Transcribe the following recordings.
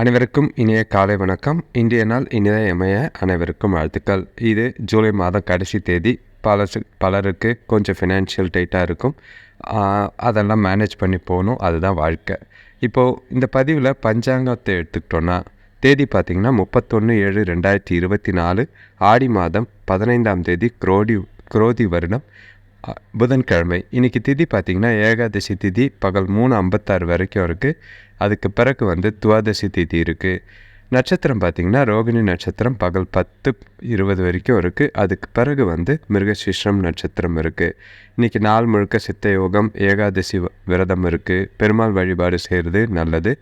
அனைவருக்கும் இனிய காலை வணக்கம். இன்றைய நாள் இனிய அமைய அனைவருக்கும் வாழ்த்துக்கள். இது ஜூலை மாதம் கடைசி தேதி. பல பலருக்கு கொஞ்சம் ஃபினான்ஷியல் டைட்டாக இருக்கும். அதெல்லாம் மேனேஜ் பண்ணி போகணும். அதுதான் வாழ்க்கை. இப்போது இந்த பதிவில் பஞ்சாங்கத்தை எடுத்துக்கிட்டோன்னா தேதி பார்த்திங்கன்னா முப்பத்தொன்று ஏழு ரெண்டாயிரத்தி இருபத்தி நாலு ஆடி மாதம் பதினைந்தாம் தேதி குரோடி குரோதி வருடம் புதன்கிழமை. இன்றைக்கி திதி பார்த்திங்கன்னா ஏகாதசி திதி பகல் மூணு ஐம்பத்தாறு வரைக்கும் இருக்குது அதுக்கு பிறகு வந்து துவாதசி திதி இருக்குது நட்சத்திரம் பார்த்திங்கன்னா ரோகிணி நட்சத்திரம் பகல் பத்து இருபது வரைக்கும் இருக்குது அதுக்கு பிறகு வந்து மிருகசீஷம் நட்சத்திரம் இருக்குது இன்றைக்கி நாள் முழுக்க சித்த யோகம் ஏகாதசி விரதம் இருக்குது பெருமாள் வழிபாடு செய்கிறது நல்லது.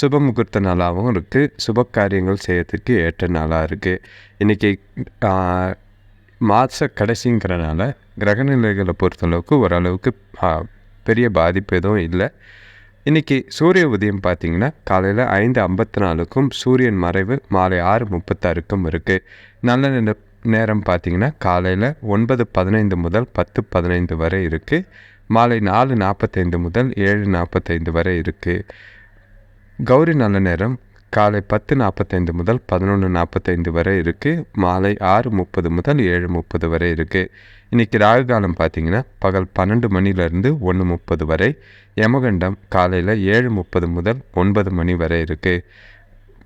சுப முகூர்த்த நாளாகவும் இருக்குது சுப காரியங்கள் செய்யறதுக்கு ஏற்ற நாளாக இருக்குது இன்றைக்கி மாத கடைசிங்கிறனால கிரகநிலைகளை பொறுத்தளவுக்கு ஓரளவுக்கு பெரிய பாதிப்பு எதுவும் இல்லை. இன்றைக்கி சூரிய உதயம் பார்த்தீங்கன்னா காலையில் ஐந்து ஐம்பத்தி நாலுக்கும் சூரியன் மறைவு மாலை ஆறு முப்பத்தாறுக்கும் இருக்குது நல்ல நேரம் பார்த்தீங்கன்னா காலையில் ஒன்பது பதினைந்து முதல் பத்து பதினைந்து வரை இருக்குது மாலை நாலு நாற்பத்தைந்து முதல் ஏழு நாற்பத்தைந்து வரை இருக்குது கௌரி நல்ல நேரம் காலை பத்து நாற்பத்தைந்து முதல் பதினொன்று நாற்பத்தைந்து வரை இருக்குது மாலை ஆறு முப்பது முதல் ஏழு முப்பது வரை இருக்குது இன்றைக்கி ராகு காலம் பார்த்தீங்கன்னா பகல் பன்னெண்டு மணிலேருந்து ஒன்று முப்பது வரை யமகண்டம் காலையில் ஏழு முப்பது முதல் ஒன்பது மணி வரை இருக்குது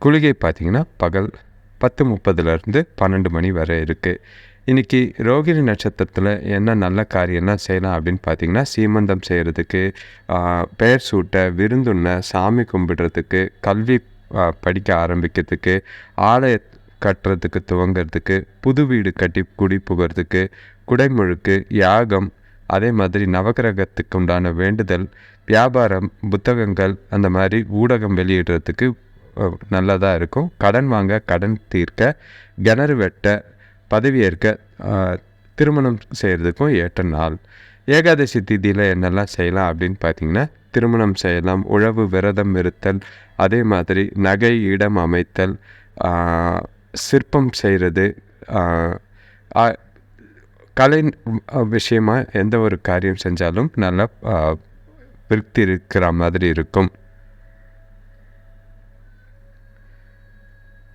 குளிகை பார்த்திங்கன்னா பகல் பத்து முப்பதுலேருந்து பன்னெண்டு மணி வரை இருக்குது இன்றைக்கி ரோகிணி நட்சத்திரத்தில் என்ன நல்ல காரியம்லாம் செய்யலாம் அப்படின்னு பார்த்தீங்கன்னா சீமந்தம் செய்கிறதுக்கு பெயர் சூட்ட விருந்துண்ண சாமி கும்பிடுறதுக்கு கல்வி படிக்க ஆரம்பிக்கிறதுக்கு ஆலய கட்டுறதுக்கு துவங்கிறதுக்கு புது வீடு கட்டி குடி புகிறதுக்கு குடைமுழுக்கு யாகம் அதே மாதிரி நவகிரகத்துக்கு உண்டான வேண்டுதல் வியாபாரம் புத்தகங்கள் அந்த மாதிரி ஊடகம் வெளியிடுறதுக்கு நல்லதாக இருக்கும். கடன் வாங்க கடன் தீர்க்க கிணறு வெட்ட பதவியேற்க திருமணம் செய்கிறதுக்கும் ஏற்ற நாள். ஏகாதசி திதியில் என்னெல்லாம் செய்யலாம் அப்படின்னு பார்த்தீங்கன்னா திருமணம் செய்யலாம் உழவு விரதம் இருத்தல் அதே மாதிரி நகை இடம் அமைத்தல் சிற்பம் செய்கிறது கலை விஷயமாக விஷயமா எந்த ஒரு காரியம் செஞ்சாலும் நல்லா ஆஹ், திருப்தி இருக்கிற மாதிரி இருக்கும்.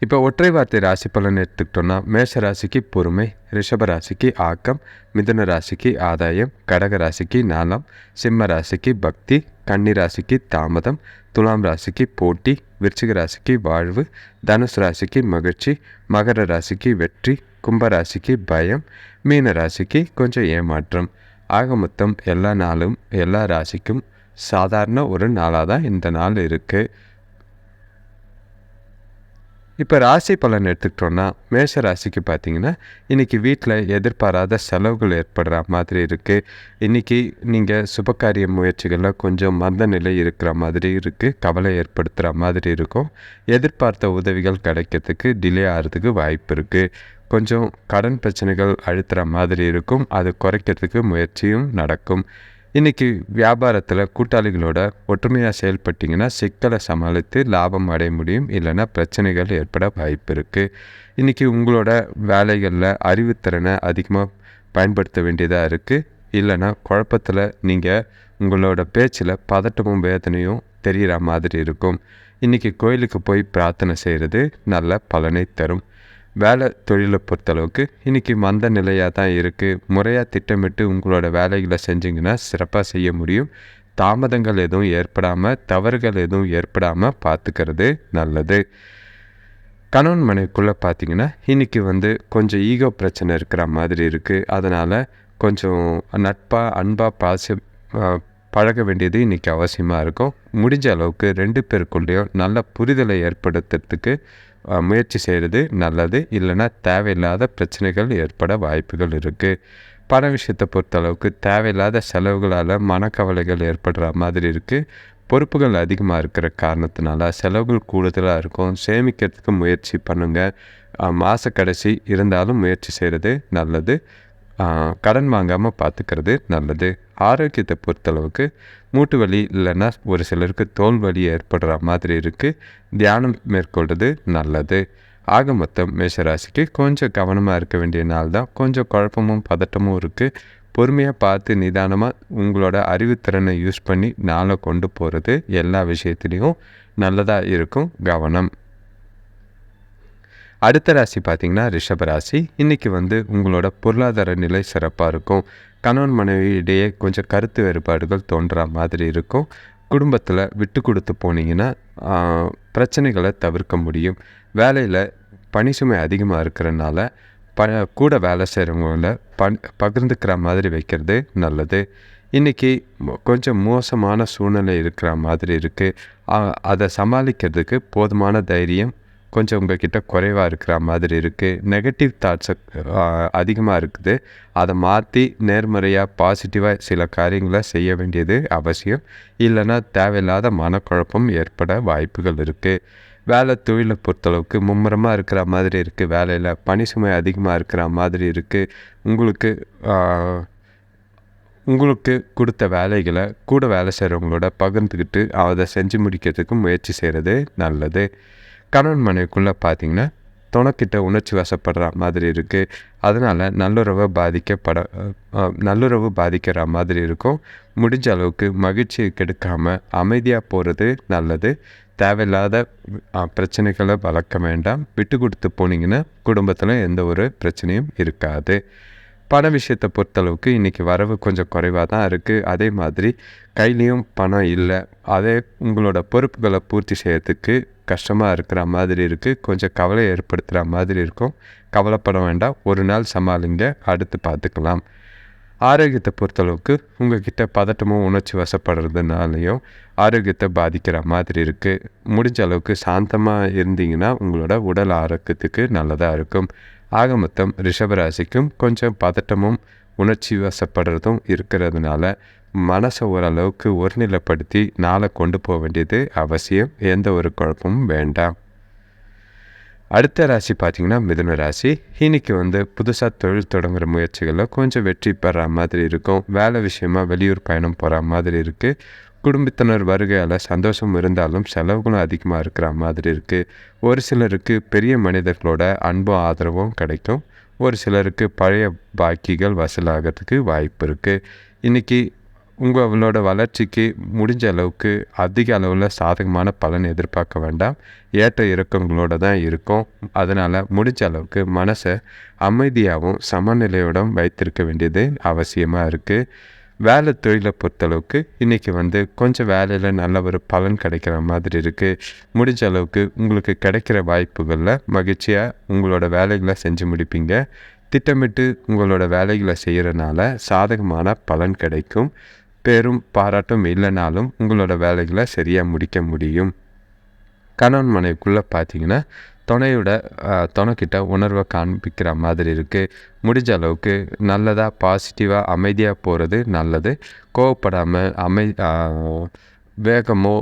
இப்போ ஒற்றை வார்த்தை ராசி பலன் எடுத்துக்கிட்டோம்னா மேஷ ராசிக்கு பொறுமை ரிஷப ராசிக்கு ஆக்கம் மிதுன ராசிக்கு ஆதாயம் கடக ராசிக்கு நாளம் சிம்ம ராசிக்கு பக்தி கன்னி ராசிக்கு தாமதம் துலாம் ராசிக்கு போட்டி விருச்சிக ராசிக்கு வாழ்வு தனுசு ராசிக்கு மகிழ்ச்சி மகர ராசிக்கு வெற்றி கும்ப ராசிக்கு பயம் மீன ராசிக்கு கொஞ்சம் ஏமாற்றம். ஆக மொத்தம் எல்லா நாளும் எல்லா ராசிக்கும் சாதாரண ஒரு நாளாக தான் இந்த நாள் இருக்குது இப்போ ராசி பலன் எடுத்துக்கிட்டோன்னா மேஷ ராசிக்கு பார்த்தீங்கன்னா இன்றைக்கி வீட்டில் எதிர்பாராத செலவுகள் ஏற்படுற மாதிரி இருக்குது இன்றைக்கி நீங்கள் சுபகாரிய முயற்சிகளில் கொஞ்சம் மந்த நிலை இருக்கிற மாதிரி இருக்குது கவலை ஏற்படுத்துகிற மாதிரி இருக்கும். எதிர்பார்த்த உதவிகள் கிடைக்கிறதுக்கு டிலே ஆகிறதுக்கு வாய்ப்பு இருக்குது கொஞ்சம் கடன் பிரச்சனைகள் அழுத்துகிற மாதிரி இருக்கும். அது குறைக்கிறதுக்கு முயற்சியும் நடக்கும். இன்றைக்கி வியாபாரத்தில் கூட்டாளிகளோட ஒற்றுமையாக செயல்பட்டிங்கன்னா சிக்கலை சமாளித்து லாபம் அடைய முடியும் இல்லைன்னா பிரச்சனைகள் ஏற்பட வாய்ப்பு இருக்குது இன்றைக்கி உங்களோட வேலைகளில் அறிவுத்திறனை அதிகமாக பயன்படுத்த வேண்டியதாக இருக்குது இல்லைன்னா குழப்பத்தில் நீங்கள் உங்களோட பேச்சில் பதட்டமும் வேதனையும் தெரிகிற மாதிரி இருக்கும். இன்றைக்கி கோயிலுக்கு போய் பிரார்த்தனை செய்கிறது நல்ல பலனை தரும். வேலை தொழிலை பொறுத்தளவுக்கு இன்றைக்கி மந்த நிலையாக தான் இருக்குது முறையாக திட்டமிட்டு உங்களோட வேலைகளை செஞ்சிங்கன்னா சிறப்பாக செய்ய முடியும். தாமதங்கள் எதுவும் ஏற்படாமல் தவறுகள் எதுவும் ஏற்படாமல் பார்த்துக்கிறது நல்லது. கணவன் மனைவிக்குள்ளே பார்த்தீங்கன்னா இன்றைக்கி வந்து கொஞ்சம் ஈகோ பிரச்சனை இருக்கிற மாதிரி இருக்குது அதனால் கொஞ்சம் நட்பாக அன்பாக பாசி பழக வேண்டியது இன்றைக்கி அவசியமாக இருக்கும். முடிஞ்ச அளவுக்கு ரெண்டு பேருக்குள்ளேயும் நல்ல புரிதலை ஏற்படுத்துறதுக்கு முயற்சி செய்கிறது நல்லது. இல்லைன்னா தேவையில்லாத பிரச்சனைகள் ஏற்பட வாய்ப்புகள் இருக்குது பண விஷயத்தை பொறுத்தளவுக்கு தேவையில்லாத செலவுகளால் மனக்கவலைகள் ஏற்படுற மாதிரி இருக்குது பொறுப்புகள் அதிகமாக இருக்கிற காரணத்தினால செலவுகள் கூடுதலாக இருக்கும். சேமிக்கிறதுக்கு முயற்சி பண்ணுங்கள் மாத கடைசி இருந்தாலும் முயற்சி செய்கிறது நல்லது. கடன் வாங்காமல் பார்த்துக்கிறது நல்லது. ஆரோக்கியத்தை பொறுத்தளவுக்கு மூட்டு வலி இல்லைன்னா ஒரு சிலருக்கு தோல் வலி ஏற்படுற மாதிரி இருக்குது தியானம் மேற்கொள்வது நல்லது. ஆக மொத்தம் மேஷராசிக்கு கொஞ்சம் கவனமாக இருக்க வேண்டிய நாள் தான். கொஞ்சம் குழப்பமும் பதட்டமும் இருக்குது பொறுமையாக பார்த்து நிதானமாக உங்களோட அறிவுத்திறனை யூஸ் பண்ணி நாளை கொண்டு போகிறது எல்லா விஷயத்துலேயும் நல்லதாக இருக்கும் கவனம். அடுத்த ராசி பார்த்திங்கன்னா ரிஷப ராசி. இன்றைக்கி வந்து உங்களோட பொருளாதார நிலை சிறப்பாக இருக்கும். கணவன் மனைவி இடையே கொஞ்சம் கருத்து வேறுபாடுகள் தோன்றா மாதிரி இருக்கும். குடும்பத்தில் விட்டு கொடுத்து போனீங்கன்னா பிரச்சனைகளை தவிர்க்க முடியும். வேலையில் பணி சுமை அதிகமாக இருக்கிறனால ப கூட வேலை செய்கிறவங்கள ப பகிர்ந்துக்கிற மாதிரி வைக்கிறது நல்லது. இன்றைக்கி கொஞ்சம் மோசமான சூழ்நிலை இருக்கிற மாதிரி இருக்குது அதை சமாளிக்கிறதுக்கு போதுமான தைரியம் கொஞ்சம் உங்ககிட்ட குறைவாக இருக்கிற மாதிரி இருக்குது நெகட்டிவ் தாட்ஸை அதிகமாக இருக்குது. அதை மாற்றி நேர்மறையாக பாசிட்டிவாக சில காரியங்களை செய்ய வேண்டியது அவசியம். இல்லைன்னா தேவையில்லாத மனக்குழப்பம் ஏற்பட வாய்ப்புகள் இருக்குது வேலை தொழிலை பொறுத்தளவுக்கு மும்முரமாக இருக்கிற மாதிரி இருக்குது வேலையில் பணி சுமை அதிகமாக இருக்கிற மாதிரி இருக்குது உங்களுக்கு உங்களுக்கு கொடுத்த வேலைகளை கூட வேலை செய்கிறவங்களோட பகிர்ந்துக்கிட்டு அதை செஞ்சு முடிக்கிறதுக்கு முயற்சி செய்கிறது நல்லது. கணவன் மனைவிக்குள்ளே பார்த்தீங்கன்னா துணைக்கிட்ட உணர்ச்சி வசப்படுற மாதிரி இருக்குது அதனால் நல்லுறவை பாதிக்கப்பட நல்லுறவு பாதிக்கிற மாதிரி இருக்கும். முடிஞ்ச அளவுக்கு மகிழ்ச்சி கெடுக்காமல் அமைதியாக போகிறது நல்லது. தேவையில்லாத பிரச்சனைகளை வளர்க்க வேண்டாம். விட்டு கொடுத்து போனீங்கன்னா குடும்பத்தில் எந்த ஒரு பிரச்சனையும் இருக்காது. பண விஷயத்தை பொறுத்தளவுக்கு இன்றைக்கி வரவு கொஞ்சம் குறைவாக தான் இருக்குது அதே மாதிரி கையிலையும் பணம் இல்லை. அதே உங்களோட பொறுப்புகளை பூர்த்தி செய்யறதுக்கு கஷ்டமாக இருக்கிற மாதிரி இருக்குது கொஞ்சம் கவலை ஏற்படுத்துகிற மாதிரி இருக்கும். கவலைப்பட வேண்டாம். ஒரு நாள் சமாளிங்க. அடுத்து பார்த்துக்கலாம். ஆரோக்கியத்தை பொறுத்தளவுக்கு உங்ககிட்ட பதட்டமும் உணர்ச்சி வசப்படுறதுனாலையும் ஆரோக்கியத்தை பாதிக்கிற மாதிரி இருக்குது முடிஞ்ச அளவுக்கு சாந்தமாக இருந்தீங்கன்னா உங்களோட உடல் ஆரோக்கியத்துக்கு நல்லதாக இருக்கும். ஆக மொத்தம் ரிஷபராசிக்கும் கொஞ்சம் பதட்டமும் உணர்ச்சி வசப்படுறதும் இருக்கிறதுனால மனசை ஓரளவுக்கு ஒருநிலைப்படுத்தி நாளை கொண்டு போக வேண்டியது அவசியம். எந்த ஒரு குழப்பமும் வேண்டாம். அடுத்த ராசி பார்த்திங்கன்னா மிதுன ராசி. இன்னைக்கு வந்து புதுசாக தொழில் தொடங்குகிற முயற்சிகளில் கொஞ்சம் வெற்றி பெற மாதிரி இருக்கும். வேலை விஷயமா வெளியூர் பயணம் போகிற மாதிரி இருக்குது குடும்பத்தினர் வருகையால் சந்தோஷம் இருந்தாலும் செலவுகளும் அதிகமாக இருக்கிற மாதிரி இருக்குது ஒரு சிலருக்கு பெரிய மனிதர்களோட அன்பும் ஆதரவும் கிடைக்கும். ஒரு சிலருக்கு பழைய பாக்கிகள் வசூலாகிறதுக்கு வாய்ப்பு இருக்குது இன்றைக்கி உங்களோட வளர்ச்சிக்கு முடிஞ்ச அளவுக்கு அதிக அளவில் சாதகமான பலன் எதிர்பார்க்க வேண்டாம். ஏற்ற இறக்கங்களோடு தான் இருக்கும். அதனால் முடிஞ்ச அளவுக்கு மனசை அமைதியாகவும் சமநிலையோடும் வைத்திருக்க வேண்டியது அவசியமாக இருக்குது வேலை தொழிலை பொறுத்தளவுக்கு இன்றைக்கி வந்து கொஞ்சம் வேலையில் நல்ல ஒரு பலன் கிடைக்கிற மாதிரி இருக்குது முடிஞ்ச அளவுக்கு உங்களுக்கு கிடைக்கிற வாய்ப்புகளில் மகிழ்ச்சியாக உங்களோட வேலைகளை செஞ்சு முடிப்பீங்க. திட்டமிட்டு உங்களோட வேலைகளை செய்கிறனால சாதகமான பலன் கிடைக்கும். பெரும் பாராட்டும் இல்லைனாலும் உங்களோட வேலைகளை சரியாக முடிக்க முடியும். கணவன் மனைவிக்குள்ளே பார்த்தீங்கன்னா துணையோட துணைக்கிட்ட உணர்வை காண்பிக்கிற மாதிரி இருக்குது முடிஞ்ச அளவுக்கு நல்லதாக பாசிட்டிவாக அமைதியாக போகிறது நல்லது. கோவப்படாமல் அமை வேகமோ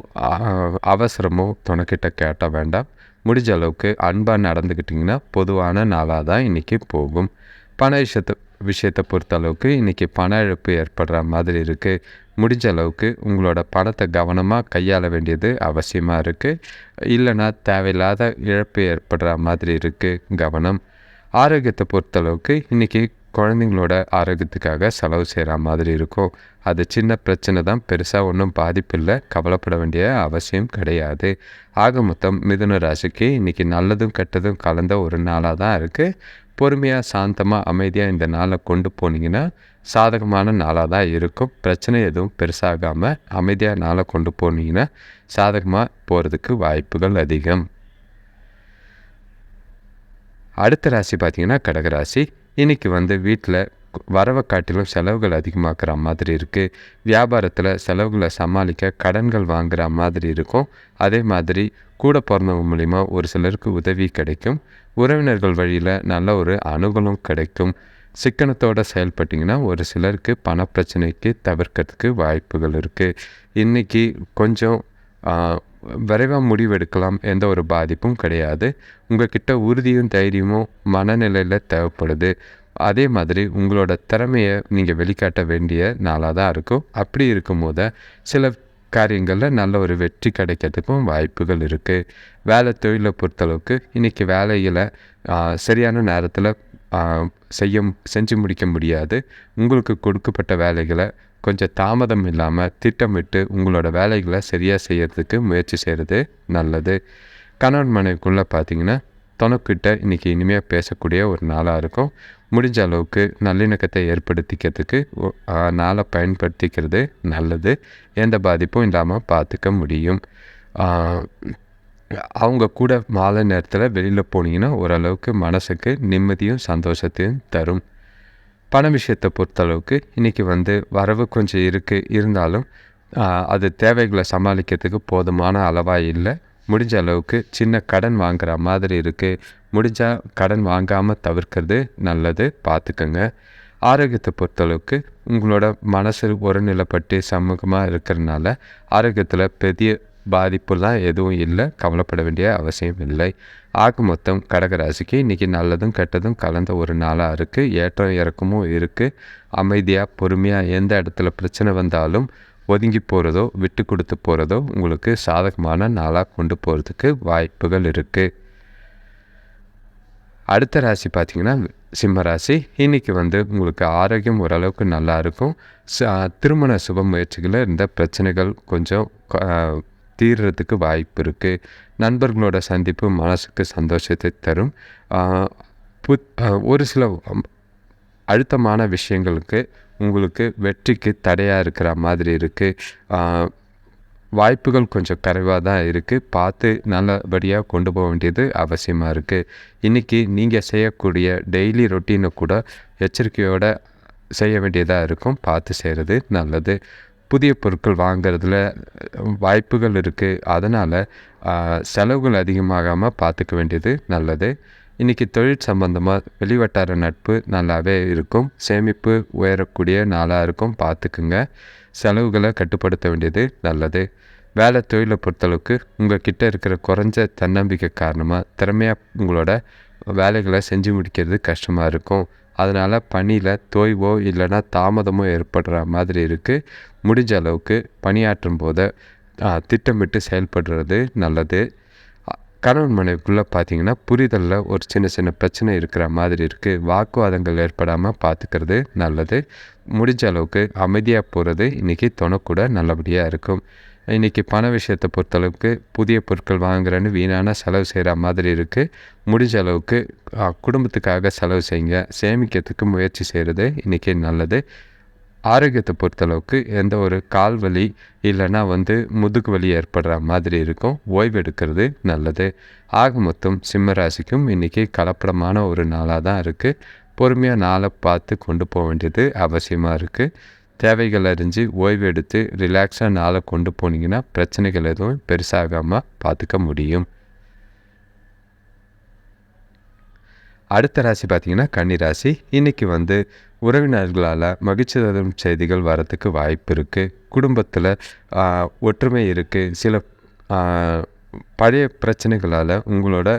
அவசரமோ துணைக்கிட்ட கேட்ட வேண்டாம். முடிஞ்ச அளவுக்கு அன்பாக நடந்துக்கிட்டிங்கன்னா பொதுவான நாளாக தான் இன்றைக்கி போகும். பண விஷயத்தை விஷயத்தை பொறுத்தளவுக்கு இன்றைக்கி பண இழப்பு ஏற்படுற மாதிரி இருக்குது முடிஞ்ச அளவுக்கு உங்களோட பணத்தை கவனமாக கையாள வேண்டியது அவசியமாக இருக்குது இல்லைனா தேவையில்லாத இழப்பு ஏற்படுற மாதிரி இருக்குது கவனம். ஆரோக்கியத்தை பொறுத்தளவுக்கு இன்றைக்கி குழந்தைங்களோட ஆரோக்கியத்துக்காக செலவு செய்கிற மாதிரி இருக்கும் அது சின்ன பிரச்சனை தான் பெருசாக ஒன்றும் பாதிப்பு இல்லை கவலைப்பட வேண்டிய அவசியம் கிடையாது. ஆக மொத்தம் மிதுன ராசிக்கு இன்றைக்கி நல்லதும் கெட்டதும் கலந்த ஒரு நாளாக தான் இருக்குது பொறுமையாக சாந்தமாக அமைதியாக இந்த நாளை கொண்டு போனீங்கன்னா சாதகமான நாளாக தான் இருக்கும். பிரச்சனை எதுவும் பெருசாகாமல் அமைதியாக நாளை கொண்டு போனீங்கன்னா சாதகமாக போகிறதுக்கு வாய்ப்புகள் அதிகம். அடுத்த ராசி பார்த்திங்கன்னா கடகராசி இன்றைக்கி வந்து வீட்டில் வரவை காட்டிலும் செலவுகள் அதிகமாக்குற மாதிரி இருக்குது வியாபாரத்தில் செலவுகளை சமாளிக்க கடன்கள் வாங்குகிற மாதிரி இருக்கும். அதே மாதிரி கூட பிறந்தவங்க மூலிமா ஒரு சிலருக்கு உதவி கிடைக்கும். உறவினர்கள் வழியில் நல்ல ஒரு அனுகூலம் கிடைக்கும். சிக்கனத்தோடு செயல்பட்டிங்கன்னா ஒரு சிலருக்கு பணப்பிரச்சனைக்கு தவிர்க்கிறதுக்கு வாய்ப்புகள் இருக்குது இன்றைக்கி கொஞ்சம் விரைவாக முடிவெடுக்கலாம் எந்த ஒரு பாதிப்பும் கிடையாது. உங்கள்கிட்ட உறுதியும் தைரியமும் மனநிலையில் தேவைப்படுது. அதே மாதிரி உங்களோட திறமையை நீங்கள் வெளிக்காட்ட வேண்டிய நாளாக தான் இருக்கும். அப்படி இருக்கும் போது சில காரியங்களில் நல்ல ஒரு வெற்றி கிடைக்கிறதுக்கும் வாய்ப்புகள் இருக்குது வேலை தொழிலை பொறுத்தளவுக்கு இன்றைக்கி வேலையில் சரியான நேரத்தில் செய்ய செஞ்சு முடிக்க முடியாது. உங்களுக்கு கொடுக்கப்பட்ட வேலைகளை கொஞ்சம் தாமதம் இல்லாமல் திட்டமிட்டு உங்களோட வேலைகளை சரியாக செய்கிறதுக்கு முயற்சி செய்கிறது நல்லது. கணவன் மனைவிக்குள்ளே பார்த்தீங்கன்னா தனக்கிட்ட இன்றைக்கி இனிமேல் பேசக்கூடிய ஒரு நாளாக இருக்கும். முடிஞ்ச அளவுக்கு நல்லிணக்கத்தை ஏற்படுத்திக்கிறதுக்கு ஒ- நாளை பயன்படுத்திக்கிறது நல்லது. எந்த பாதிப்பும் இல்லாமல் பார்த்துக்க முடியும். அவங்க கூட மாலை நேரத்தில் வெளியில் போனீங்கன்னா ஓரளவுக்கு மனசுக்கு நிம்மதியும் சந்தோஷத்தையும் தரும். பண விஷயத்தை பொறுத்தளவுக்கு இன்றைக்கி வந்து வரவு கொஞ்சம் இருக்குது இருந்தாலும் அது தேவைகளை சமாளிக்கிறதுக்கு போதுமான அளவாக இல்லை. முடிஞ்ச அளவுக்கு சின்ன கடன் வாங்குற மாதிரி இருக்குது முடிஞ்சால் கடன் வாங்காமல் தவிர்க்கிறது நல்லது. பார்த்துக்கோங்க ஆரோக்கியத்தை பொறுத்தளவுக்கு உங்களோட மனசு ஒருநிலைப்பட்டு சமூகமாக இருக்கிறதுனால ஆரோக்கியத்தில் பெரிய பாதிப்புலாம் எதுவும் இல்லை. கவலைப்பட வேண்டிய அவசியம் இல்லை. ஆக மொத்தம் கடகராசிக்கு இன்றைக்கி நல்லதும் கெட்டதும் கலந்த ஒரு நாளாக இருக்குது ஏற்றம் இறக்கமும் இருக்குது அமைதியாக பொறுமையாக எந்த இடத்துல பிரச்சனை வந்தாலும் ஒதுங்கி போகிறதோ விட்டு கொடுத்து போகிறதோ உங்களுக்கு சாதகமான நாளாக கொண்டு போகிறதுக்கு வாய்ப்புகள் இருக்குது அடுத்த ராசி பார்த்தீங்கன்னா சிம்ம ராசி. இன்றைக்கி வந்து உங்களுக்கு ஆரோக்கியம் ஓரளவுக்கு நல்லா இருக்கும். ச- திருமண சுப முயற்சிகளில் இருந்த பிரச்சனைகள் கொஞ்சம் தீர்றதுக்கு வாய்ப்பு இருக்குது நண்பர்களோட சந்திப்பு மனசுக்கு சந்தோஷத்தை தரும். புத் ஒரு சில அழுத்தமான விஷயங்களுக்கு உங்களுக்கு வெற்றிக்கு தடையாக இருக்கிற மாதிரி இருக்குது வாய்ப்புகள் கொஞ்சம் குறைவாக தான் இருக்குது பார்த்து நல்லபடியாக கொண்டு போக வேண்டியது அவசியமாக இருக்குது இன்றைக்கி நீங்கள் செய்யக்கூடிய டெய்லி ரொட்டீனை கூட எச்சரிக்கையோடு செய்ய வேண்டியதாக இருக்கும். பார்த்து செய்கிறது நல்லது. புதிய பொருட்கள் வாங்கிறதுல வாய்ப்புகள் இருக்குது அதனால் செலவுகள் அதிகமாகாமல் பார்த்துக்க வேண்டியது நல்லது. இன்றைக்கி தொழில் சம்பந்தமாக வெளிவட்டார நட்பு நல்லாவே இருக்கும். சேமிப்பு உயரக்கூடிய நாளாக இருக்கும். பார்த்துக்குங்க செலவுகளை கட்டுப்படுத்த வேண்டியது நல்லது. வேலை தொழிலை பொறுத்தளவுக்கு உங்கள் கிட்டே இருக்கிற குறைஞ்ச தன்னம்பிக்கை காரணமாக திறமையாக உங்களோட வேலைகளை செஞ்சு முடிக்கிறது கஷ்டமாக இருக்கும். அதனால் பணியில் தொய்வோ இல்லைன்னா தாமதமோ ஏற்படுற மாதிரி இருக்குது முடிஞ்ச அளவுக்கு பணியாற்றும் போது திட்டமிட்டு செயல்படுறது நல்லது. கணவன் மனைவிக்குள்ளே பார்த்தீங்கன்னா புரிதலில் ஒரு சின்ன சின்ன பிரச்சனை இருக்கிற மாதிரி இருக்குது வாக்குவாதங்கள் ஏற்படாமல் பார்த்துக்கிறது நல்லது. முடிஞ்ச அளவுக்கு அமைதியாக போகிறது இன்றைக்கி துணைக்கூட நல்லபடியாக இருக்கும். இன்றைக்கி பண விஷயத்தை பொறுத்தளவுக்கு புதிய பொருட்கள் வாங்குறேன்னு வீணான செலவு செய்கிற மாதிரி இருக்குது முடிஞ்ச அளவுக்கு குடும்பத்துக்காக செலவு செய்யுங்க. சேமிக்கிறதுக்கு முயற்சி செய்கிறது இன்றைக்கி நல்லது. ஆரோக்கியத்தை பொறுத்தளவுக்கு எந்த ஒரு கால் வலி இல்லைன்னா வந்து முதுகு வலி ஏற்படுற மாதிரி இருக்கும். ஓய்வு எடுக்கிறது நல்லது. ஆக மொத்தம் சிம்ம ராசிக்கும் இன்றைக்கி கலப்படமான ஒரு நாளாக தான் இருக்குது பொறுமையாக நாளை பார்த்து கொண்டு போக வேண்டியது அவசியமாக இருக்குது தேவைகள் அறிஞ்சு ஓய்வு எடுத்து ரிலாக்ஸாக நாளை கொண்டு போனீங்கன்னா பிரச்சனைகள் எதுவும் பெருசாகாமல் பார்த்துக்க முடியும். அடுத்த ராசி பார்த்தீங்கன்னா கன்னி ராசி. இன்றைக்கி வந்து உறவினர்களால் மகிழ்ச்சி தரும் செய்திகள் வரத்துக்கு வாய்ப்பு இருக்குது குடும்பத்தில் ஒற்றுமை இருக்குது சில பழைய பிரச்சனைகளால் உங்களோட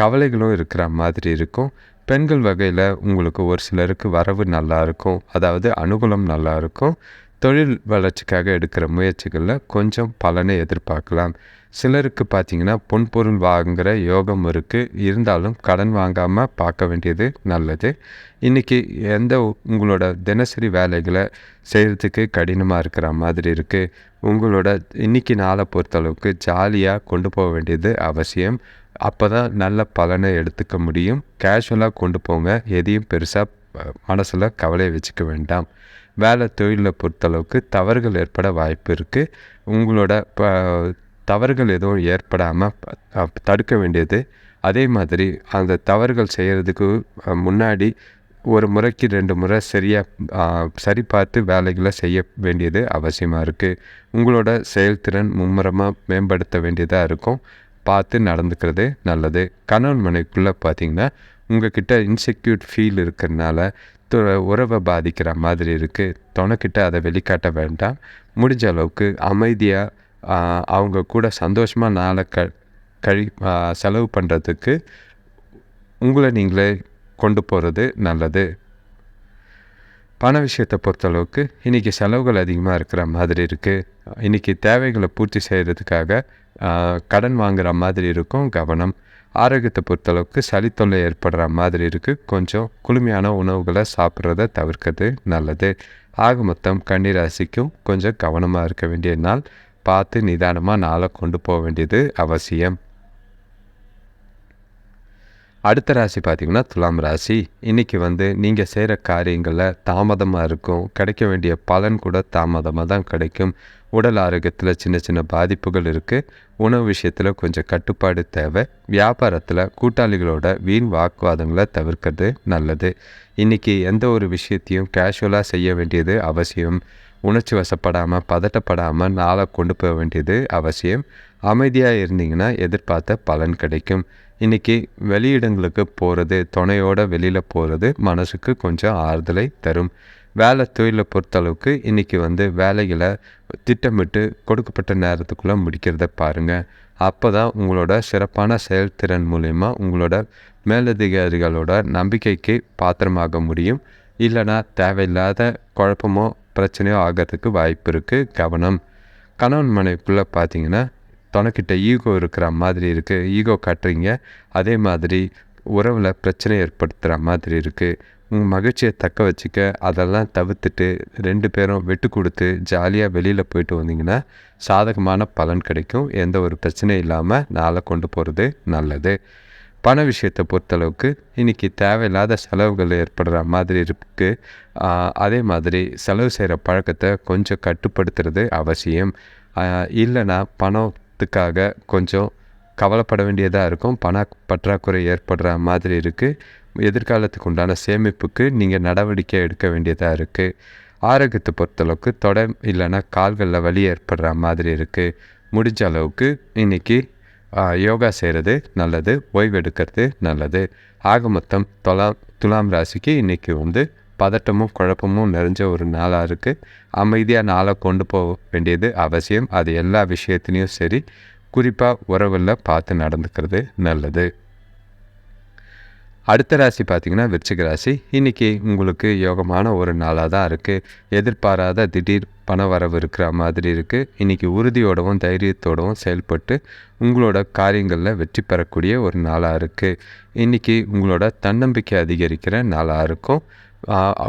கவலைகளும் இருக்கிற மாதிரி இருக்கும். பெண்கள் வகையில் உங்களுக்கு ஒரு சிலருக்கு வரவு நல்லாயிருக்கும் அதாவது அனுகூலம் நல்லா இருக்கும். தொழில் வளர்ச்சிக்காக எடுக்கிற முயற்சிகளில் கொஞ்சம் பலனை எதிர்பார்க்கலாம். சிலருக்கு பார்த்தீங்கன்னா பொன்பொருள் வாங்குகிற யோகம் இருக்குது இருந்தாலும் கடன் வாங்காமல் பார்க்க வேண்டியது நல்லது. இன்றைக்கி எந்த உங்களோட தினசரி வேலைகளை செய்கிறதுக்கு கடினமாக இருக்கிற மாதிரி இருக்குது உங்களோட இன்னைக்கு நாளை பொறுத்தளவுக்கு ஜாலியாக கொண்டு போக வேண்டியது அவசியம். அப்போ தான் நல்ல பலனை எடுத்துக்க முடியும். கேஷுவலாக கொண்டு போங்க. எதையும் பெருசாக மனசில் கவலையை வச்சுக்க வேண்டாம். வேலை தொழிலை பொறுத்தளவுக்கு தவறுகள் ஏற்பட வாய்ப்பு இருக்குது உங்களோட ப தவறுகள் எதுவும் ஏற்படாமல் தடுக்க வேண்டியது. அதே மாதிரி அந்த தவறுகள் செய்கிறதுக்கு முன்னாடி ஒரு முறைக்கு ரெண்டு முறை சரியாக சரி பார்த்து வேலைகளை செய்ய வேண்டியது அவசியமாக இருக்குது உங்களோட செயல்திறன் மும்முரமாக மேம்படுத்த வேண்டியதாக இருக்கும். பார்த்து நடந்துக்கிறது நல்லது. கணவன் மனைவிக்குள்ளே பார்த்தீங்கன்னா உங்ககிட்ட இன்செக்யூர் ஃபீல் இருக்கிறதுனால து- உறவை பாதிக்கிற மாதிரி இருக்குது துணைக்கிட்ட அதை வெளிக்காட்ட வேண்டாம். முடிஞ்ச அளவுக்கு அமைதியாக அவங்க கூட சந்தோஷமாக நாளை க கழி செலவு பண்ணுறதுக்கு உங்களை நீங்களே கொண்டு போகிறது நல்லது. பண விஷயத்தை பொறுத்தளவுக்கு இன்றைக்கி செலவுகள் அதிகமாக இருக்கிற மாதிரி இருக்குது இன்றைக்கி தேவைகளை பூர்த்தி செய்கிறதுக்காக கடன் வாங்குற மாதிரி இருக்கும் கவனம். ஆரோக்கியத்தை பொறுத்தளவுக்கு சளி தொல்லை ஏற்படுற மாதிரி இருக்குது கொஞ்சம் குளுமையான உணவுகளை சாப்பிட்றத தவிர்க்கிறது நல்லது. ஆக மொத்தம் கண்ணீர் ரசிக்கும் கொஞ்சம் கவனமாக இருக்க வேண்டிய நாள். பார்த்து நிதானமாக நாளை கொண்டு போக வேண்டியது அவசியம். அடுத்த ராசி பார்த்திங்கன்னா துலாம் ராசி. இன்றைக்கி வந்து நீங்கள் செய்கிற காரியங்களில் தாமதமாக இருக்கும். கிடைக்க வேண்டிய பலன் கூட தாமதமாக தான் கிடைக்கும். உடல் ஆரோக்கியத்தில் சின்ன சின்ன பாதிப்புகள் இருக்குது உணவு விஷயத்தில் கொஞ்சம் கட்டுப்பாடு தேவை. வியாபாரத்தில் கூட்டாளிகளோட வீண் வாக்குவாதங்களை தவிர்க்கிறது நல்லது. இன்றைக்கி எந்த ஒரு விஷயத்தையும் கேஷுவலாக செய்ய வேண்டியது அவசியம். உணர்ச்சி வசப்படாமல் பதட்டப்படாமல் நாளை கொண்டு போக வேண்டியது அவசியம். அமைதியாக இருந்தீங்கன்னா எதிர்பார்த்த பலன் கிடைக்கும். இன்றைக்கி வெளியிடங்களுக்கு போகிறது துணையோட வெளியில் போகிறது மனசுக்கு கொஞ்சம் ஆறுதலை தரும். வேலை தொழிலை பொறுத்தளவுக்கு இன்றைக்கி வந்து வேலைகளை திட்டமிட்டு கொடுக்கப்பட்ட நேரத்துக்குள்ளே முடிக்கிறத பாருங்கள் அப்போ தான் உங்களோட சிறப்பான செயல்திறன் மூலயமா உங்களோட மேலதிகாரிகளோட நம்பிக்கைக்கு பாத்திரமாக முடியும். இல்லைனா தேவையில்லாத குழப்பமோ பிரச்சனையோ ஆகிறதுக்கு வாய்ப்பு இருக்குது கவனம். கணவன் மனைவிக்குள்ளே பார்த்தீங்கன்னா தனக்கிட்ட ஈகோ இருக்கிற மாதிரி இருக்குது ஈகோ காட்டுறீங்க. அதே மாதிரி உறவில் பிரச்சனை ஏற்படுத்துகிற மாதிரி இருக்குது உங்கள் மகிழ்ச்சியை தக்க வச்சுக்க அதெல்லாம் தவிர்த்துட்டு ரெண்டு பேரும் விட்டு கொடுத்து ஜாலியாக வெளியில் போயிட்டு வந்தீங்கன்னா சாதகமான பலன் கிடைக்கும். எந்த ஒரு பிரச்சனையும் இல்லாமல் நாளை கொண்டு போகிறது நல்லது. பண விஷயத்தை பொறுத்தளவுக்கு இன்றைக்கி தேவையில்லாத செலவுகள் ஏற்படுற மாதிரி இருக்குது அதே மாதிரி செலவு செய்கிற பழக்கத்தை கொஞ்சம் கட்டுப்படுத்துறது அவசியம். இல்லைன்னா பணத்துக்காக கொஞ்சம் கவலைப்பட வேண்டியதாக இருக்கும். பண பற்றாக்குறை ஏற்படுற மாதிரி இருக்குது எதிர்காலத்துக்கு உண்டான சேமிப்புக்கு நீங்கள் நடவடிக்கை எடுக்க வேண்டியதாக இருக்குது ஆரோக்கியத்தை பொறுத்தளவுக்கு தொட இல்லைன்னா கால்களில் வலி ஏற்படுற மாதிரி இருக்குது முடிஞ்ச அளவுக்கு இன்றைக்கி யோகா செய்கிறது நல்லது ஓய்வெடுக்கிறது நல்லது. ஆக மொத்தம் தொலாம் துலாம் ராசிக்கு இன்றைக்கி வந்து பதட்டமும் குழப்பமும் நிறைஞ்ச ஒரு நாளாக இருக்குது அமைதியாக நாளை கொண்டு போக வேண்டியது அவசியம். அது எல்லா விஷயத்துலேயும் சரி. குறிப்பாக உறவில் பார்த்து நடந்துக்கிறது நல்லது. அடுத்த ராசி பார்த்திங்கன்னா விருச்சிக ராசி. இன்றைக்கி உங்களுக்கு யோகமான ஒரு நாளாக தான் இருக்குது எதிர்பாராத திடீர் பண வரவு இருக்கிற மாதிரி இருக்குது இன்றைக்கி உறுதியோடவும் தைரியத்தோடவும் செயல்பட்டு உங்களோட காரியங்களில் வெற்றி பெறக்கூடிய ஒரு நாளாக இருக்குது இன்றைக்கி உங்களோட தன்னம்பிக்கை அதிகரிக்கிற நாளாக இருக்கும்.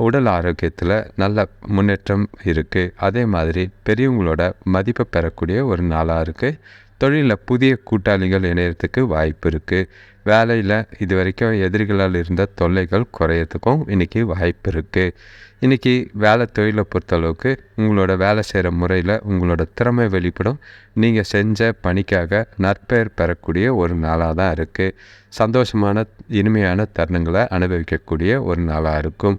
உடல் ஆரோக்கியத்தில் நல்ல முன்னேற்றம் இருக்குது அதே மாதிரி பெரியவங்களோட மதிப்பை பெறக்கூடிய ஒரு நாளாக இருக்குது தொழிலில் புதிய கூட்டாளிகள் இணையறதுக்கு வாய்ப்பு இருக்குது வேலையில் இது வரைக்கும் எதிரிகளால் இருந்த தொல்லைகள் குறையறதுக்கும் இன்றைக்கி வாய்ப்பு இருக்குது இன்றைக்கி வேலை தொழிலை பொறுத்தளவுக்கு உங்களோட வேலை செய்கிற முறையில் உங்களோட திறமை வெளிப்படும். நீங்கள் செஞ்ச பணிக்காக நற்பெயர் பெறக்கூடிய ஒரு நாளாக தான் இருக்குது சந்தோஷமான இனிமையான தருணங்களை அனுபவிக்கக்கூடிய ஒரு நாளாக இருக்கும்.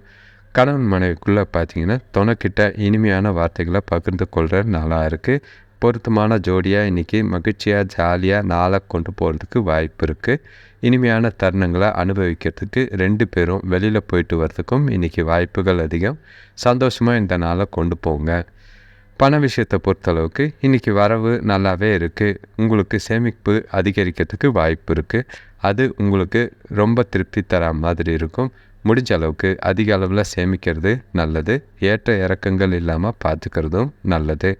கணவன் மனைவிக்குள்ளே பார்த்தீங்கன்னா துணைக்கிட்ட இனிமையான வார்த்தைகளை பகிர்ந்து கொள்கிற நாளாக இருக்குது பொருத்தமான ஜோடியாக இன்றைக்கி மகிழ்ச்சியாக ஜாலியாக நாளை கொண்டு போகிறதுக்கு வாய்ப்பு இருக்குது இனிமையான தருணங்களை அனுபவிக்கிறதுக்கு ரெண்டு பேரும் வெளியில் போயிட்டு வர்றதுக்கும் இன்றைக்கி வாய்ப்புகள் அதிகம். சந்தோஷமாக இந்த நாளை கொண்டு போங்க. பண விஷயத்தை பொறுத்தளவுக்கு இன்றைக்கி வரவு நல்லாவே இருக்குது உங்களுக்கு சேமிப்பு அதிகரிக்கிறதுக்கு வாய்ப்பு இருக்குது அது உங்களுக்கு ரொம்ப திருப்தி தர மாதிரி இருக்கும். முடிஞ்ச அளவுக்கு அதிக அளவில் சேமிக்கிறது நல்லது. ஏற்ற இறக்கங்கள் இல்லாமல் பார்த்துக்கிறதும் நல்லது.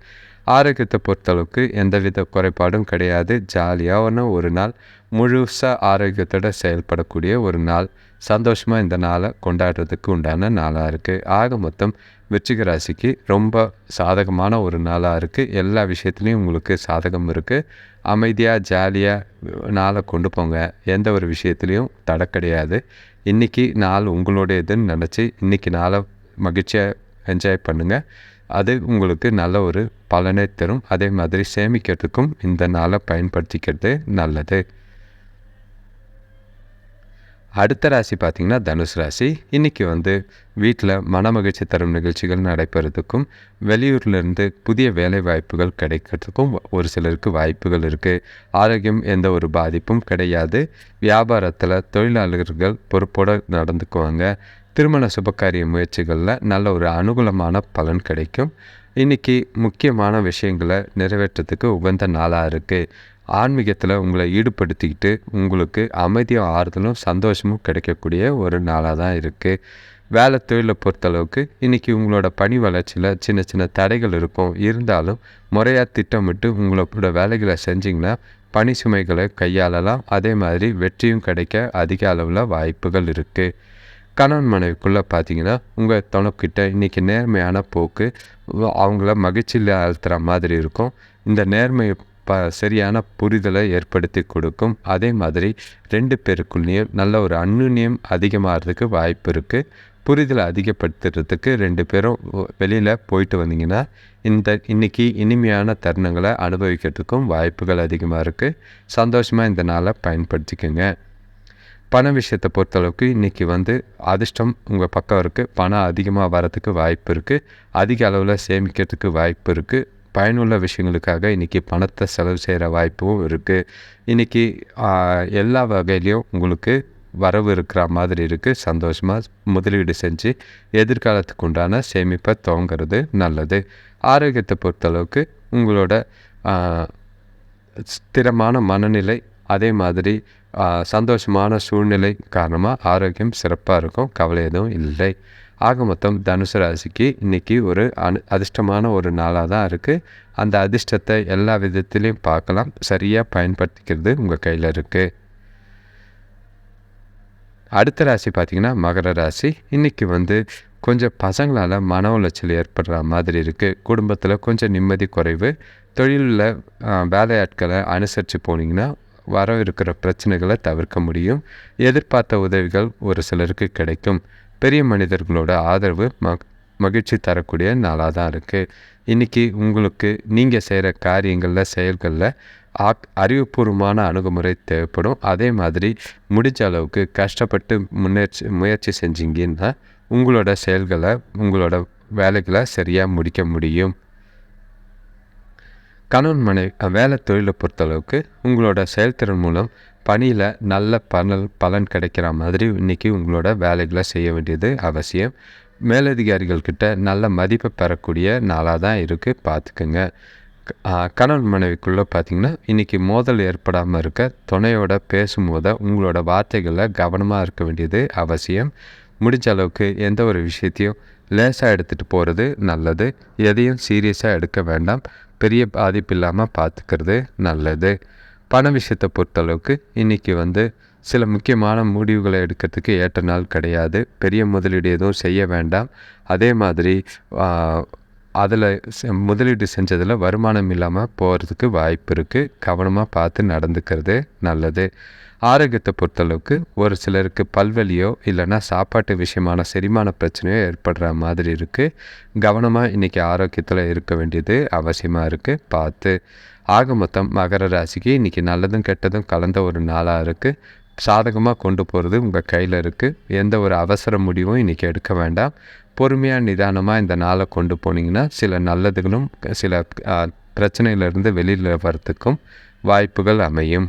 ஆரோக்கியத்தை பொறுத்தளவுக்கு எந்தவித குறைபாடும் கிடையாது. ஜாலியான ஒரு நாள் முழுசாக ஆரோக்கியத்தோட செயல்படக்கூடிய ஒரு நாள். சந்தோஷமாக இந்த நாளை கொண்டாடுறதுக்கு உண்டான நாளாக இருக்குது ஆக மொத்தம் விருச்சிக ராசிக்கு ரொம்ப சாதகமான ஒரு நாளாக இருக்குது எல்லா விஷயத்துலேயும் உங்களுக்கு சாதகம் இருக்குது அமைதியாக ஜாலியாக நாளை கொண்டு போங்க. எந்த ஒரு விஷயத்துலேயும் தடை கிடையாது. இன்றைக்கி நாள் உங்களுடையதுன்னு நினச்சி இன்றைக்கி நாளை மகிழ்ச்சியாக என்ஜாய் பண்ணுங்கள் அது உங்களுக்கு நல்ல ஒரு பலனை தரும். அதே மாதிரி சேமிக்கிறதுக்கும் இந்த நாளை பயன்படுத்திக்கிறது நல்லது. அடுத்த ராசி பார்த்திங்கன்னா தனுஷ் ராசி. இன்றைக்கி வந்து வீட்டில் மனமகிழ்ச்சி தரும் நிகழ்ச்சிகள் நடைபெறதுக்கும் வெளியூர்லேருந்து புதிய வேலை வாய்ப்புகள் கிடைக்கிறதுக்கும் ஒரு சிலருக்கு வாய்ப்புகள் இருக்குது ஆரோக்கியம் எந்த ஒரு பாதிப்பும் கிடையாது. வியாபாரத்தில் தொழிலாளர்கள் பொறுப்போடு நடந்துக்குவாங்க. திருமண சுபகாரிய முயற்சிகளில் நல்ல ஒரு அனுகூலமான பலன் கிடைக்கும். இன்றைக்கி முக்கியமான விஷயங்களை நிறைவேற்றத்துக்கு உகந்த நாளாக இருக்குது ஆன்மீகத்தில் உங்களை ஈடுபடுத்திக்கிட்டு உங்களுக்கு அமைதியும் ஆறுதலும் சந்தோஷமும் கிடைக்கக்கூடிய ஒரு நாளாக தான் இருக்குது வேலை தொழிலை பொறுத்தளவுக்கு இன்றைக்கி உங்களோட பணி வளர்ச்சியில் சின்ன சின்ன தடைகள் இருக்கும். இருந்தாலும் முறையாக திட்டமிட்டு உங்களோட வேலைகளை செஞ்சிங்கன்னா பணி சுமைகளை கையாளலாம். அதே மாதிரி வெற்றியும் கிடைக்க அதிக அளவில் வாய்ப்புகள் இருக்குது கணவன் மனைவிக்குள்ளே பார்த்தீங்கன்னா உங்கள் தனக்கிட்ட இன்றைக்கி நேர்மையான போக்கு அவங்கள மகிழ்ச்சியில் அழுத்துற மாதிரி இருக்கும். இந்த நேர்மை ப சரியான புரிதலை ஏற்படுத்தி கொடுக்கும். அதே மாதிரி ரெண்டு பேருக்குள்ளேயும் நல்ல ஒரு அந்யுன்யம் அதிகமாகிறதுக்கு வாய்ப்பு இருக்குது புரிதலை அதிகப்படுத்துறதுக்கு ரெண்டு பேரும் வெளியில் போயிட்டு வந்தீங்கன்னா இந்த இன்னைக்கு இனிமையான தருணங்களை அனுபவிக்கிறதுக்கும் வாய்ப்புகள் அதிகமாக இருக்குது சந்தோஷமாக இந்த நாளை பயன்படுத்திக்கோங்க. பண விஷயத்தை பொறுத்தளவுக்கு இன்றைக்கி வந்து அதிர்ஷ்டம் உங்கள் பக்கம் இருக்குது பணம் அதிகமாக வரதுக்கு வாய்ப்பு இருக்குது அதிக அளவில் சேமிக்கிறதுக்கு வாய்ப்பு இருக்குது பயனுள்ள விஷயங்களுக்காக இன்றைக்கி பணத்தை செலவு செய்கிற வாய்ப்பும் இருக்குது இன்றைக்கி எல்லா வகையிலையும் உங்களுக்கு வரவு இருக்கிற மாதிரி இருக்குது சந்தோஷமாக முதலீடு செஞ்சு எதிர்காலத்துக்கு உண்டான சேமிப்பை துவங்கிறது நல்லது. ஆரோக்கியத்தை பொறுத்தளவுக்கு உங்களோட ஸ்திரமான மனநிலை அதே மாதிரி சந்தோஷமான சூழ்நிலை காரணமாக ஆரோக்கியம் சிறப்பாக இருக்கும். கவலை எதுவும் இல்லை. ஆக மொத்தம் தனுசு ராசிக்கு இன்றைக்கி ஒரு அனு அதிர்ஷ்டமான ஒரு நாளாக தான் இருக்குது அந்த அதிர்ஷ்டத்தை எல்லா விதத்துலேயும் பார்க்கலாம். சரியாக பயன்படுத்திக்கிறது உங்கள் கையில் இருக்குது அடுத்த ராசி பார்த்திங்கன்னா மகர ராசி. இன்றைக்கி வந்து கொஞ்சம் பசங்களால் மன உளைச்சல் ஏற்படுற மாதிரி இருக்குது குடும்பத்தில் கொஞ்சம் நிம்மதி குறைவு. தொழிலில் வேலையாட்களை அனுசரித்து போனீங்கன்னா வர இருக்கிற பிரச்சனைகளை தவிர்க்க முடியும். எதிர்பார்த்த உதவிகள் ஒரு சிலருக்கு கிடைக்கும். பெரிய மனிதர்களோட ஆதரவு மக் மகிழ்ச்சி தரக்கூடிய நாளாக தான் இருக்குது இன்றைக்கி உங்களுக்கு நீங்கள் செய்கிற காரியங்களில் செயல்களில் ஆக் அறிவுபூர்வமான அணுகுமுறை தேவைப்படும். அதே மாதிரி முடிஞ்ச அளவுக்கு கஷ்டப்பட்டு முன்னேற்சி முயற்சி செஞ்சீங்கன்னா உங்களோட செயல்களை உங்களோட வேலைகளை சரியாக முடிக்க முடியும். கணவன் மனைவி வேலை தொழிலை பொறுத்தளவுக்கு உங்களோட செயல்திறன் மூலம் பணியில் நல்ல பலன் பலன் கிடைக்கிற மாதிரி இன்றைக்கி உங்களோட வேலைகளை செய்ய வேண்டியது அவசியம். மேலதிகாரிகள்கிட்ட நல்ல மதிப்பை பெறக்கூடிய நாளாக தான் இருக்குது பார்த்துக்குங்க கணவன் மனைவிக்குள்ளே பார்த்தீங்கன்னா இன்றைக்கி மோதல் ஏற்படாமல் இருக்க துணையோட பேசும்போது உங்களோட வார்த்தைகளில் கவனமாக இருக்க வேண்டியது அவசியம். முடிஞ்ச அளவுக்கு எந்த ஒரு விஷயத்தையும் லேசாக எடுத்துகிட்டு போகிறது நல்லது. எதையும் சீரியஸாக எடுக்க வேண்டாம். பெரிய பாதிப்பு இல்லாமல் பார்த்துக்கிறது நல்லது. பண விஷயத்தை பொறுத்தளவுக்கு இன்றைக்கி வந்து சில முக்கியமான முடிவுகளை எடுக்கிறதுக்கு ஏற்ற நாள் கிடையாது. பெரிய முதலீடு எதுவும் செய்ய வேண்டாம். அதே மாதிரி அதில் முதலீடு செஞ்சதில் வருமானம் இல்லாமல் போகிறதுக்கு வாய்ப்பு இருக்குது கவனமாக பார்த்து நடந்துக்கிறது நல்லது. ஆரோக்கியத்தை பொறுத்தளவுக்கு ஒரு சிலருக்கு பல்வலியோ இல்லைன்னா சாப்பாட்டு விஷயமான செரிமான பிரச்சனையோ ஏற்படுற மாதிரி இருக்குது கவனமாக இன்றைக்கி ஆரோக்கியத்தில் இருக்க வேண்டியது அவசியமாக இருக்குது பார்த்து ஆக மொத்தம் மகர ராசிக்கு இன்றைக்கி நல்லதும் கெட்டதும் கலந்த ஒரு நாளாக இருக்குது சாதகமாக கொண்டு போகிறது உங்கள் கையில் இருக்குது எந்த ஒரு அவசர முடிவும் இன்றைக்கி எடுக்க வேண்டாம். பொறுமையாக நிதானமாக இந்த நாளை கொண்டு போனீங்கன்னா சில நல்லதுகளும் சில பிரச்சனையிலிருந்து வெளியில் வரத்துக்கும் வாய்ப்புகள் அமையும்.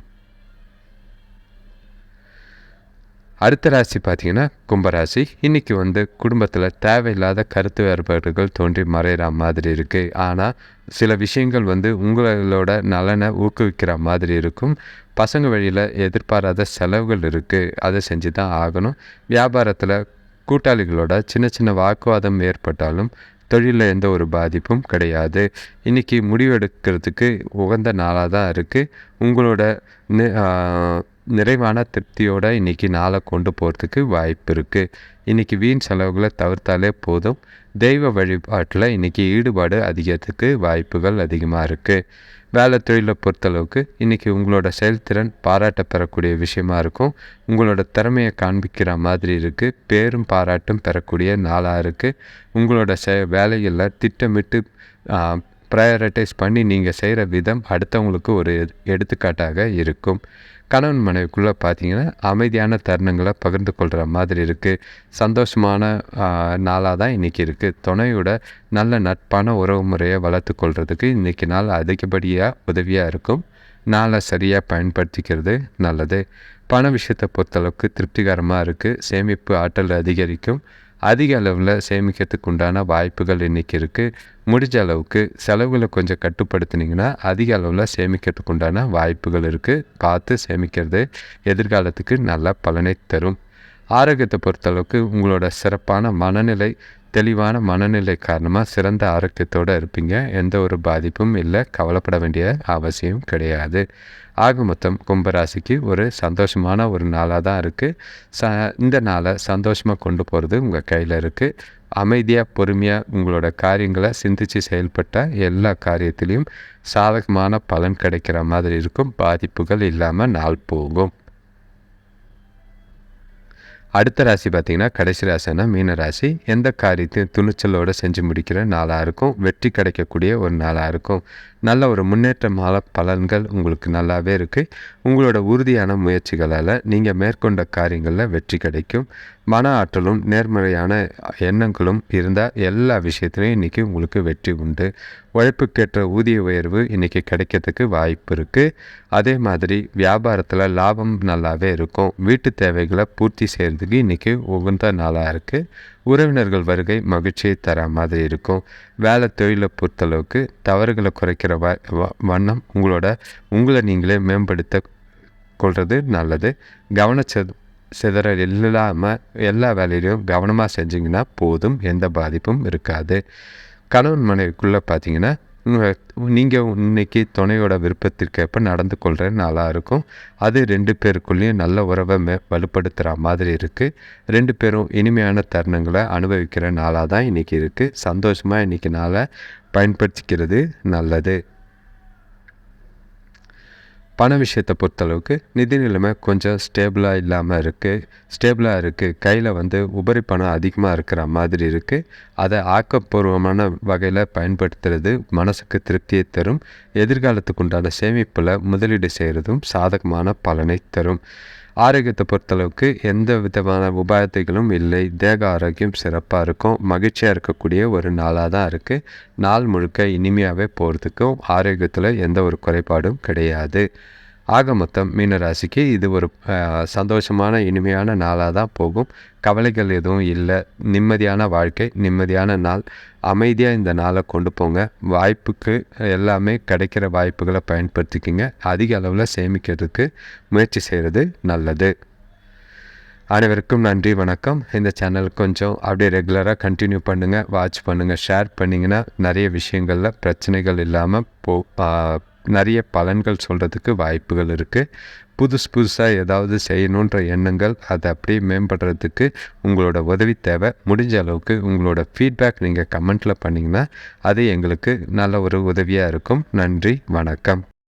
அடுத்த ராசி பார்த்தீங்கன்னா கும்பராசி. இன்றைக்கி வந்து குடும்பத்தில் தேவையில்லாத கருத்து வேறுபாடுகள் தோன்றி மறையிற மாதிரி இருக்குது ஆனால் சில விஷயங்கள் வந்து உங்களோட நலனை ஊக்குவிக்கிற மாதிரி இருக்கும். பசங்க வழியில் எதிர்பாராத செலவுகள் இருக்குது அதை செஞ்சு தான் ஆகணும். வியாபாரத்தில் கூட்டாளிகளோட சின்ன சின்ன வாக்குவாதம் ஏற்பட்டாலும் தொழிலில் எந்த ஒரு பாதிப்பும் கிடையாது. இன்றைக்கி முடிவெடுக்கிறதுக்கு உகந்த நாளாக தான் இருக்குது உங்களோட நிறைவான திருப்தியோடு இன்றைக்கி நாளை கொண்டு போகிறதுக்கு வாய்ப்பு இருக்குது இன்றைக்கி வீண் செலவுகளை தவிர்த்தாலே போதும். தெய்வ வழிபாட்டில் இன்றைக்கி ஈடுபாடு அதிகத்துக்கு வாய்ப்புகள் அதிகமாக இருக்குது வேலை தொழிலை பொறுத்தளவுக்கு இன்றைக்கி உங்களோட செயல்திறன் பாராட்ட பெறக்கூடிய விஷயமா இருக்கும். உங்களோட திறமையை காண்பிக்கிற மாதிரி இருக்குது பேரும் பாராட்டும் பெறக்கூடிய நாளாக இருக்குது உங்களோட செ வேலைகளில் திட்டமிட்டு ப்ரையாரிட்டைஸ் பண்ணி நீங்கள் செய்கிற விதம் அடுத்தவங்களுக்கு ஒரு எடுத்துக்காட்டாக இருக்கும். கணவன் மனைவிக்குள்ளே பார்த்தீங்கன்னா அமைதியான தருணங்களை பகிர்ந்து கொள்கிற மாதிரி இருக்குது சந்தோஷமான நாளாக தான் இன்றைக்கி இருக்குது துணையோட நல்ல நட்பான உறவு முறையை வளர்த்து கொள்கிறதுக்கு இன்றைக்கி நாள் அதிகப்படியாக உதவியாக இருக்கும். நாளை சரியாக பயன்படுத்திக்கிறது நல்லது. பண விஷயத்தை பொறுத்தளவுக்கு திருப்திகரமாக இருக்குது சேமிப்பு ஆற்றல் அதிகரிக்கும். அதிக அளவில் சேமிக்கிறதுக்கு உண்டான வாய்ப்புகள் இன்றைக்கி இருக்குது முடிஞ்ச அளவுக்கு செலவுகளை கொஞ்சம் கட்டுப்படுத்தினீங்கன்னா அதிக அளவில் சேமிக்கிறதுக்கு உண்டான வாய்ப்புகள் இருக்குது பார்த்து சேமிக்கிறது எதிர்காலத்துக்கு நல்ல பலனை தரும். ஆரோக்கியத்தை பொறுத்தளவுக்கு உங்களோட சிறப்பான மனநிலை தெளிவான மனநிலை காரணமாக சிறந்த ஆரோக்கியத்தோடு இருப்பீங்க. எந்த ஒரு பாதிப்பும் இல்லை. கவலைப்பட வேண்டிய அவசியம் கிடையாது. ஆக மொத்தம் கும்பராசிக்கு ஒரு சந்தோஷமான ஒரு நாளாக தான் இருக்குது ச இந்த நாளை சந்தோஷமாக கொண்டு போகிறது உங்கள் கையில் இருக்குது அமைதியாக பொறுமையாக உங்களோட காரியங்களை சிந்தித்து செயல்பட்ட எல்லா காரியத்திலையும் சாதகமான பலன் கிடைக்கிற மாதிரி இருக்கும். பாதிப்புகள் இல்லாமல் நாள் போகும். அடுத்த ராசி பார்த்திங்கன்னா கடைசி ராசினா மீன ராசி. எந்த காரியத்தையும் துணிச்சலோடு செஞ்சு முடிக்கிற நாளாக இருக்கும். வெற்றி கிடைக்கக்கூடிய ஒரு நாளாக இருக்கும். நல்ல ஒரு முன்னேற்றமான பலன்கள் உங்களுக்கு நல்லாவே இருக்குது உங்களோட உறுதியான முயற்சிகளால் நீங்கள் மேற்கொண்ட காரியங்களில் வெற்றி கிடைக்கும். மன ஆற்றலும் நேர்மறையான எண்ணங்களும் இருந்தால் எல்லா விஷயத்துலையும் இன்றைக்கி உங்களுக்கு வெற்றி உண்டு. உழைப்புக்கேற்ற ஊதிய உயர்வு இன்றைக்கி கிடைக்கிறதுக்கு வாய்ப்பு இருக்குது அதே மாதிரி வியாபாரத்தில் லாபம் நல்லாவே இருக்கும். வீட்டு தேவைகளை பூர்த்தி செய்கிறதுக்கு இன்றைக்கி உகந்த நாளாக இருக்குது உறவினர்கள் வருகை மகிழ்ச்சியை தர மாதிரி இருக்கும். வேலை தொழிலை பொறுத்தளவுக்கு தவறுகளை குறைக்கிற வ வண்ணம் உங்களோட உங்களை நீங்களே மேம்படுத்த கொள்வது நல்லது. கவனச்ச சிதறல் இல்லாமல் எல்லா வேலையிலையும் கவனமாக செஞ்சிங்கன்னா போதும். எந்த பாதிப்பும் இருக்காது. கணவன் மனைவிக்குள்ளே பார்த்தீங்கன்னா நீங்கள் இன்னைக்கு துணையோட விருப்பத்திற்கேற்ப நடந்து கொள்கிற நாளாக இருக்கும். அது ரெண்டு பேருக்குள்ளேயும் நல்ல உறவை மே வலுப்படுத்துகிற மாதிரி இருக்குது ரெண்டு பேரும் இனிமையான தருணங்களை அனுபவிக்கிற நாளாக தான் இன்றைக்கி இருக்குது சந்தோஷமாக இன்றைக்கி நாளை பயன்படுத்திக்கிறது நல்லது. பண விஷயத்தை பொறுத்தளவுக்கு நிதி நிலைமை கொஞ்சம் ஸ்டேபிளாக இல்லாமல் இருக்குது ஸ்டேபிளாக இருக்குது கையில் வந்து உபரி பணம் அதிகமாக இருக்கிற மாதிரி இருக்குது அதை ஆக்கப்பூர்வமான வகையில் பயன்படுத்துறது மனசுக்கு திருப்தியை தரும். எதிர்காலத்துக்கு உண்டான சேமிப்பில் முதலீடு செய்கிறதும் சாதகமான பலனை தரும். ஆரோக்கியத்தை பொறுத்தளவுக்கு எந்த விதமான உபாயத்தைகளும் இல்லை. தேக ஆரோக்கியம் சிறப்பாக இருக்கும். மகிழ்ச்சியாக இருக்கக்கூடிய ஒரு நாளாக தான் இருக்குது நாள் முழுக்க இனிமையாகவே போகிறதுக்கும் ஆரோக்கியத்தில் எந்த ஒரு குறைபாடும் கிடையாது. ஆக மொத்தம் மீனராசிக்கு இது ஒரு சந்தோஷமான இனிமையான நாளாக தான் போகும். கவலைகள் எதுவும் இல்லை. நிம்மதியான வாழ்க்கை நிம்மதியான நாள். அமைதியாக இந்த நாளை கொண்டு போங்க. வாய்ப்புக்கு எல்லாமே கிடைக்கிற வாய்ப்புகளை பயன்படுத்திக்கிங்க. அதிக அளவில் சேமிக்கிறதுக்கு முயற்சி செய்கிறது நல்லது. அனைவருக்கும் நன்றி வணக்கம். இந்த சேனல் கொஞ்சம் அப்படியே ரெகுலராக கண்டினியூ பண்ணுங்கள் வாட்ச் பண்ணுங்கள் ஷேர் பண்ணிங்கன்னா நிறைய விஷயங்களில் பிரச்சனைகள் இல்லாமல் போ நிறைய பலன்கள் சொல்கிறதுக்கு வாய்ப்புகள் இருக்குது புதுசு புதுசாக ஏதாவது செய்யணுன்ற எண்ணங்கள் அதை அப்படியே மேம்படுறதுக்கு உங்களோட உதவி தேவை. முடிஞ்ச அளவுக்கு உங்களோட ஃபீட்பேக் நீங்கள் கமெண்ட்டில் பண்ணிங்கன்னா அது எங்களுக்கு நல்ல ஒரு உதவியாக இருக்கும். நன்றி வணக்கம்.